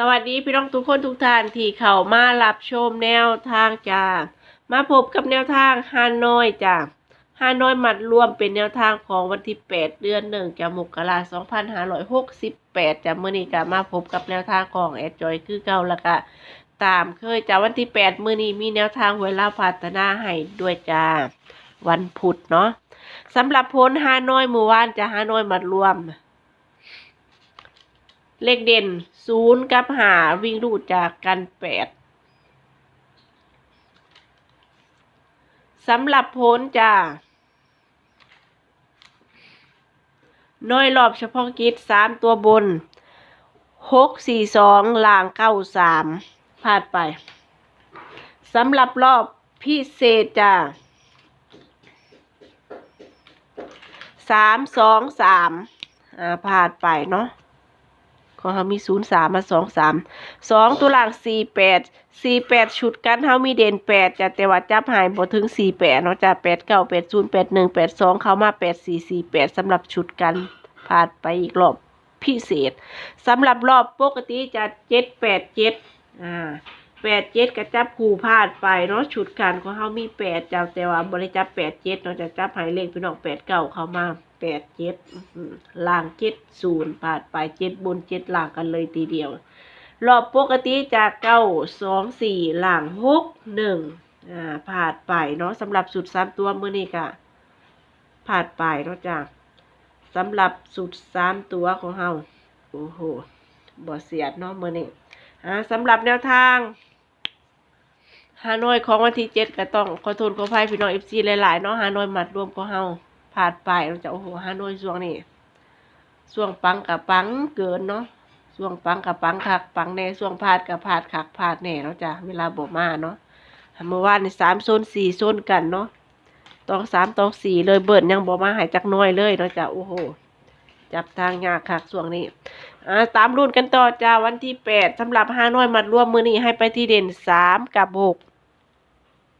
สวัสดีพี่น้องทุกคนทุกท่านที่เข้ามารับชมแนวทางจ้ามาพบกับแนวทางฮานอยจ้าฮานอยมัดรวมเป็นแนวทางของวันที่ 8 เดือนหนึ่งจากมกราคม2568จ้าเมื่อนี้ก็มาพบกับแนวทางของแอดจอยคือเก่าละก็ตามเคยจ้าวันที่ 8 มื้อนี้มีแนวทางเวลาพัฒนาให้ด้วยจ้าวันพุธเนาะสำหรับผลฮานอยเมื่อวานจะฮานอยมัดรวม เลขเด่น ศูนย์กับหาวิ่งรูดจากกันแปดสำหรับผลจ้าน้อยรอบเฉพาะกิจสามตัวบนหกสี่สองล่างเก้าสามพลาดไปสำหรับรอบพิเศษจ้าสามสองสามอ่าพลาดไปเนาะ ของเขามีศูนย์สามมาสองสามสองตัวหลังสี่แปดสี่แปดชุดกันเขามีเด่นแปดจะแต่ว่าจับหายบ่ถึงสี่แปดเนาะจะแปดเก้าแปดศูนย์แปดหนึ่งแปดสองเขามาแปดสี่สี่แปดสำหรับชุดกันผ่านไปอีกรอบพิเศษสำหรับรอบปกติจะเจ็ดแปดเจ็ดอ่า แปดเจ็ดก็จับคู่พลาดไปเนาะชุดกันของเขามีแปดจ้าแต่ว่าบริจับแปดเจ็ดเนาะจะจับหายเลขพี่น้องแปดเก้าเขามาแปดเจ็ดล่างเจ็ดศูนย์ผ่านไปเจ็ดบนเจ็ดล่างกันเลยทีเดียว รอบปกติจากเก้าสองสี่ล่างหกหนึ่งอ่าผ่านไปเนาะสำหรับสุดสามตัวมือนี้กะผ่านไปเนาะจ้ะสำหรับสุดสามตัวของเฮาโอ้โหบ่เสียดเนาะมือนี้อ่าสำหรับแนวทาง ฮานอยของวันที่เจ็ดก็ต้องขอโทษขออภัยพี่น้องเอฟซีหลายๆเนาะฮานอยมัดรวมของเฮาผ่านไปเราจะโอ้โหฮานอยช่วงนี้ช่วงปังกับปังเกินเนาะช่วงปังกับปังคักปังแน่ช่วงพาดกับพาดคักพาดแน่เนาจะเวลาบอกมาเนาะเมื่อวานนี่สามโซนสี่โซนกันเนาะตองสามตองสี่เลยเบิร์นยังบอกมาหายจากน้อยเลยเนาจะโอ้โหจับทางยากคักช่วงนี้อ่ตามรุ่นกันต่อจ้าวันที่แปดสำหรับฮานอยมัดรวมมือนี้ให้ไปที่เด่นสามกับหก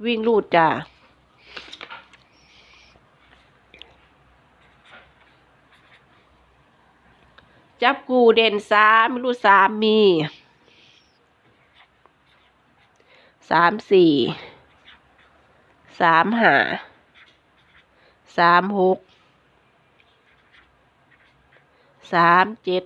วิ่งลูดจ้าจับกูเด่นสามไม่รู้สามมีสามสี่สามห้าสามหกสามเจ็ด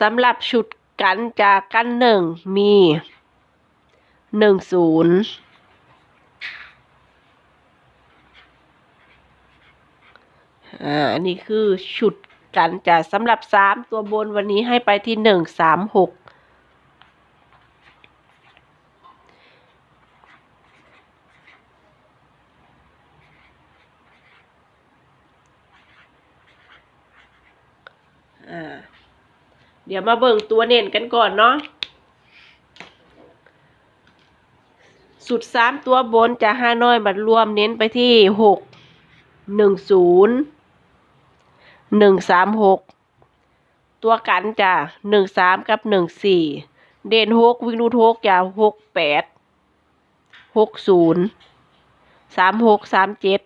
สำหรับชุดกันจากกันหนึ่งมีหนึ่งศูนย์อ่าอันนี้คือชุดกันจะสำหรับสามตัวบนวันนี้ให้ไปที่หนึ่งสามหกอ่า เดี๋ยวมาเบิ่งตัวเน้นกันก่อนเนาะสุดสามตัวบนจะห้าน้อยบัดรวมเน้นไปที่หกหนึ่งศูนย์หนึ่งสามหกตัวกันจะหนึ่งสามกับหนึ่งสี่เด่นหกวิ่งรูดหกจะหกแปดหกศูนย์สามหกสามเจ็ด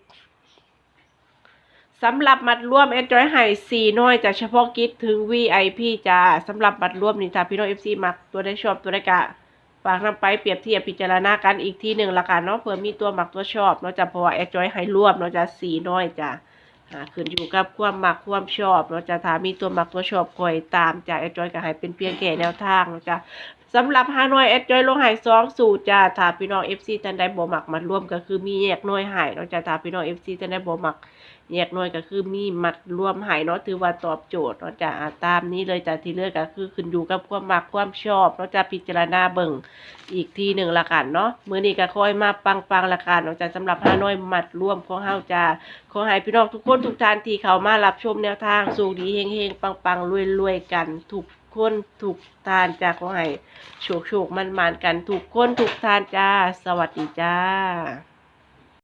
สำหรับมัดรวมแอนจอยไห่สี่น้อยจากเฉพาะกิจถึง VIP จ้าสำหรับมัดรวมนี่ถ้าพี่น้อง FC มักตัวได้ชอบตัวได้กะฝากนำไปเปรียบเทียบพิจารณากันอีกที่หนึ่งละกันเนาะเผื่อมีตัวหมักตัวชอบเนาะจะเพราะว่าแอดจอยให้รวมเนาะจะสีน้อยจ้ะอ่าขึ้นอยู่กับความหมักความชอบเนาะจะถ้ามีตัวหมักตัวชอบคอยตามจ้ะแอดจอยก็ให้เป็นเพียงแค่แนวทางเนาะจ้ะสำหรับฮานอยแอดจอยลงใหายสองสูตรจ้ะถ้าพี่น้อง FC ท่านใดบ่หมักมันร่วมก็คือมีแยกน่วยใหายเนาะจ้ะถ้าพี่น้อง FC ท่านใดบ่หมัก แยกน่วยก็คือมีมัดรวมหายเนาะถือว่าตอบโจทย์เนาะจ้ะตามนี้เลยจ้ะที่เลือกก็คือขึ้นอยู่กับความมักความชอบเนาะจ้ะพิจารณาเบิ่งอีกทีหนึ่งละกันเนาะมื้อนี้ก็ค่อยมาปังปังละกันเนาะจ้ะสำหรับฮาน้อยมัดรวมของเฮาจ้ะขอให้พี่น้องทุกคนทุกท่านที่เข้ามารับชมแนวทางสูงดีเฮงๆปังๆรวยๆกันทุกคนทุกทานจ้ะขอให้โชคๆมันๆกันทุกคนทุกทานจ้า สวัสดีจ้า